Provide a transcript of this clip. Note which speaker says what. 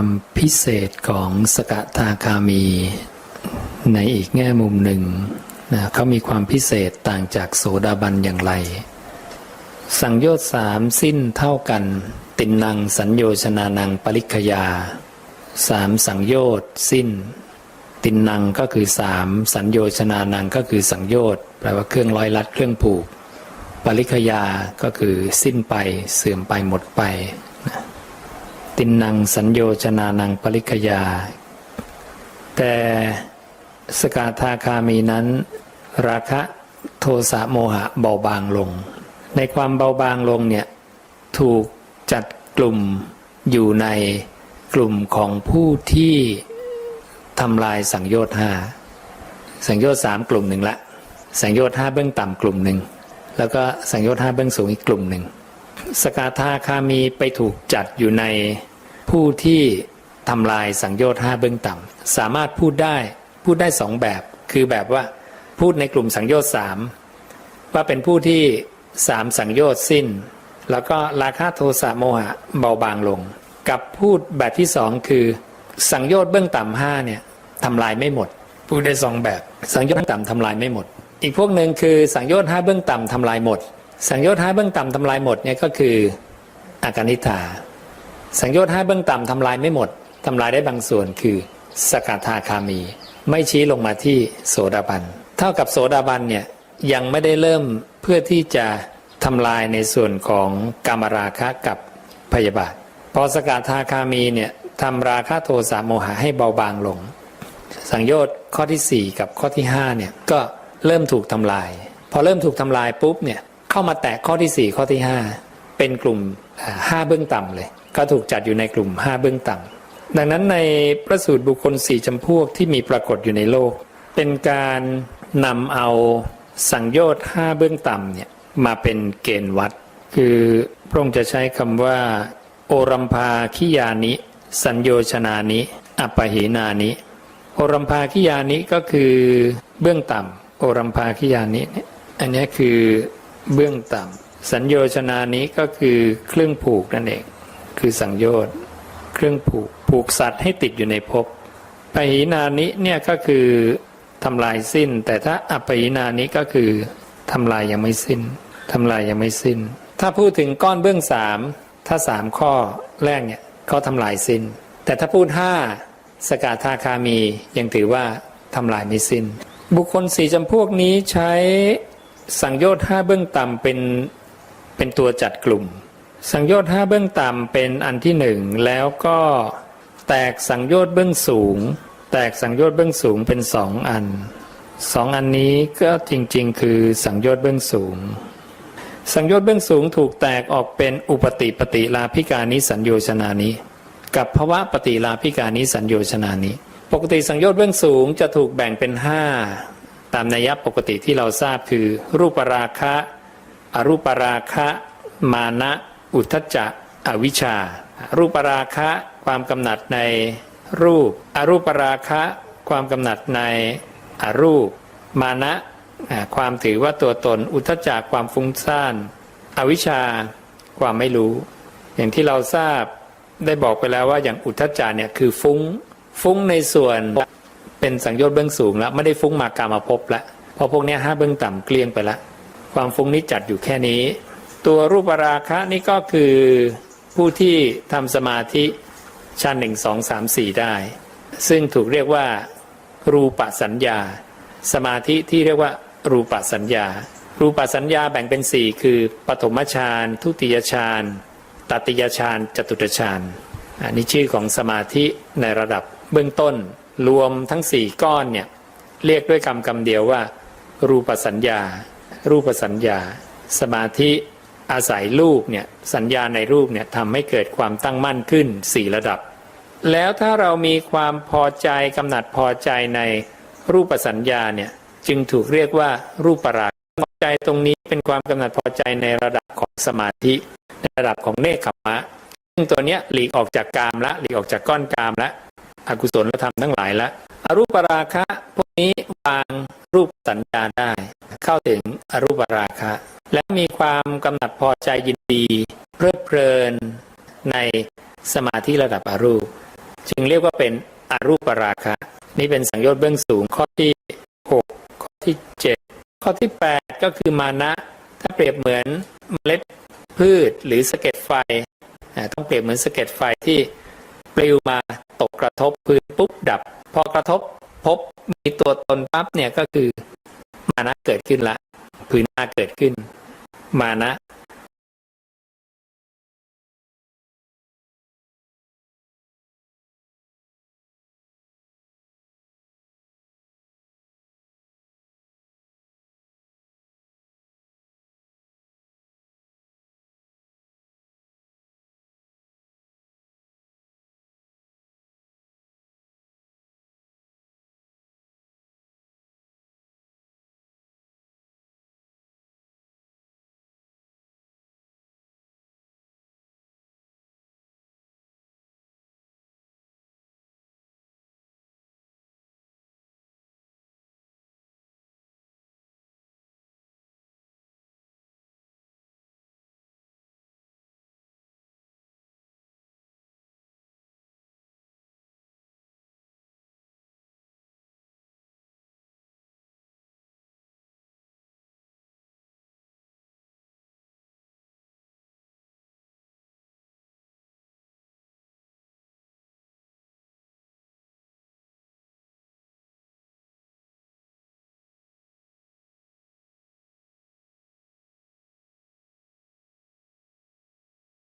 Speaker 1: ความพิเศษของสกทาคามีในอีกแง่มุมหนึ่งนะเขามีความพิเศษต่างจากโสดาบันอย่างไร สังโยชน์สามสิ้นเท่ากัน ตินนังสัญโยชนานังปริคยาสามสังโยชน์สิ้น ตินนังก็คือสามสัญโยชนานังก็คือสังโยชน์แปลว่าเครื่องร้อยลัดเครื่องผูก ปริคยาก็คือสิ้นไปเสื่อมไปหมดไป ตินนังสัญโยชนานังปริคยา แต่สกาธาคามีนั้น ราคะโทสะโมหะเบาบางลง ในความเบาบางลงเนี่ยถูกจัดกลุ่มอยู่ในกลุ่มของผู้ที่ทำลายสังโยชน์ห้าสังโยชน์สามกลุ่มหนึ่งละ สังโยชน์ห้าเบื้องต่ำกลุ่มหนึ่งแล้วก็สังโยชน์ห้าเบื้องสูงอีกกลุ่มหนึ่ง สกาธาคามีไปถูกจัดอยู่ในผู้ที่ทำลายสังโยชน์ห้าเบื้องต่ำสามารถพูดได้พูดได้สองแบบ คือแบบว่าพูดในกลุ่มสังโยชน์สามว่าเป็นผู้ที่สามสังโยชน์สิ้น แล้วก็ราคะโทสะโมหะเบาบางลง กับพูดแบบที่สองคือ สังโยชน์เบื้องต่ำห้าเนี่ยทำลายไม่หมด พูดได้สองแบบ สังโยชน์เบื้องต่ำทำลายไม่หมด อีกพวกหนึ่งคือสังโยชน์ห้าเบื้องต่ำทำลายหมด สังโยชน์ห้าเบื้องต่ำทำลายหมดเนี่ยก็คืออาการนิธาสังโยชน์ห้าเบื้องต่ำทำลายไม่หมดทำลายได้บางส่วนคือ สกทาคามี ไม่ชี้ลงมาที่โสดาบัน เท่ากับโสดาบันเนี่ยยังไม่ได้เริ่มเพื่อที่จะทำลายในส่วนของกามราคะกับพยาบาท พอสกทาคามีเนี่ยทำราคะโทสะโมหะให้เบาบางลง สังโยชน์ข้อที่ 4 กับข้อที่5เนี่ยก็เริ่มถูกทำลาย พอเริ่มถูกทำลายปุ๊บเนี่ย เข้ามาแตะข้อที่ 4 ข้อที่ 5 เป็นกลุ่มอ่าห้าเบื้องต่ำเลย ก็ถูกจัดอยู่ในกลุ่ม 5 เบื้องต่ำดังนั้นในพระสูตรบุคคลสี่จำพวกที่มีปรากฏอยู่ในโลก เป็นการนำเอาสังโยชน์ห้าเบื้องต่ำเนี่ยมาเป็นเกณฑ์วัด คือพระองค์จะใช้คำว่า โอรัมพาคิยานิ สัญโยชนานิอัปหินานิโอรัมพาคิยานิก็คือเบื้องต่ำโอรัมพาคิยานิเนี่ยอันนี้คือ เบื้องต่ำสัญโยชนานิก็คือเครื่องผูกนั่นเอง คือสังโยชน์เครื่องผูกผูกสัตว์ให้ติดอยู่ในภพปหินานิเนี่ยก็คือทำลายสิ้น แต่ถ้าอัปปหินานิก็คือทำลายยังไม่สิ้นทำลายยังไม่สิ้น ถ้าพูดถึงก้อนเบื้องสามถ้าสามข้อแรกเนี่ยเขาทำลายสิ้น แต่ถ้าพูดห้าสกาธาคามียังถือว่าทำลายไม่สิ้น บุคคลสี่จำพวกนี้ใช้ สังโยชน์ห้าเบื้องต่ำเป็นเป็นตัวจัดกลุ่ม สังโยชน์ห้าเบื้องต่ำเป็นอันที่หนึ่งแล้วก็แตกสังโยชน์เบื้องสูง แตกสังโยชน์เบื้องสูงเป็นสองอันสองอันนี้ก็จริงๆ คือสังโยชน์เบื้องสูง สังโยชน์เบื้องสูงถูกแตกออกเป็นอุปติปฏิลาภิการนิสัญโยชนานิกับภวะปฏิลาภิการนิสัญโยชนานิปกติสังโยชน์เบื้องสูงจะถูกแบ่งเป็นห้า ตามนัยยะปกติที่เราทราบคือ รูปราคะ อรูปราคะ มานะอุทธจจะอวิชชา รูปราคะความกำหนัดในรูป อรูปราคะ ความกำหนัดในอรูป มานะความถือว่าตัวตน อุทธจจะความฟุ้งซ่าน อวิชชาความไม่รู้ อย่างที่เราทราบได้บอกไปแล้วว่าอย่างอุทธจจาเนี่ยคือฟุ้ง ฟุ้งในส่วน เป็นสังโยชน์เบื้องสูงแล้วไม่ได้ฟุ้งมากามาพบแล้วเพราะพวกนี้ห้าเบื้องต่ำเกลี้ยงไปแล้วความฟุ้งนี้จัดอยู่แค่นี้ ตัวรูปราคะนี่ก็คือผู้ที่ทำสมาธิชั้นหนึ่งสองสามสี่ได้ ซึ่งถูกเรียกว่า รูปสัญญา สมาธิที่เรียกว่า รูปสัญญา รูปสัญญาแบ่งเป็นสี่คือปฐมฌานทุติยฌานตติยฌานจตุตฌานอันนี้ชื่อของสมาธิในระดับเบื้องต้น รวมทั้งสี่ก้อนเนี่ยเรียกด้วยคำคำเดียวว่า รูปสัญญา รูปสัญญา สมาธิอาศัยรูปเนี่ยสัญญาในรูปเนี่ยทำให้เกิดความตั้งมั่นขึ้นสี่ระดับ แล้วถ้าเรามีความพอใจกำหนัดพอใจในรูปสัญญาเนี่ยจึงถูกเรียกว่ารูปปราคะพอใจตรงนี้เป็นความกำหนัดพอใจในระดับของสมาธิ ในระดับของเนคขมะ ซึ่งตัวเนี้ยหลีกออกจากกามละหลีกออกจากก้อนกามละ อกุศลธรรมทั้งหลายละอรูปราคะพวกนี้วางรูปสัญญาได้ เข้าถึงอรูปราคะ และมีความกำหนัดพอใจยินดีเพลิดเพลินในสมาธิระดับอรูป จึงเรียกว่าเป็นอรูปราคะ นี่เป็นสังโยชน์เบื้องสูงข้อที่หกข้อที่เจ็ดข้อที่แปดก็คือมานะ ถ้าเปรียบเหมือนเมล็ดพืชหรือสะเก็ดไฟ ต้องเปรียบเหมือนสะเก็ดไฟที่ปลิวมา กระทบพื้นปุ๊บดับ พอกระทบพบมีตัวตนปั๊บเนี่ยก็คือ มานะเกิดขึ้นละพื้นหน้าเกิดขึ้น มานะ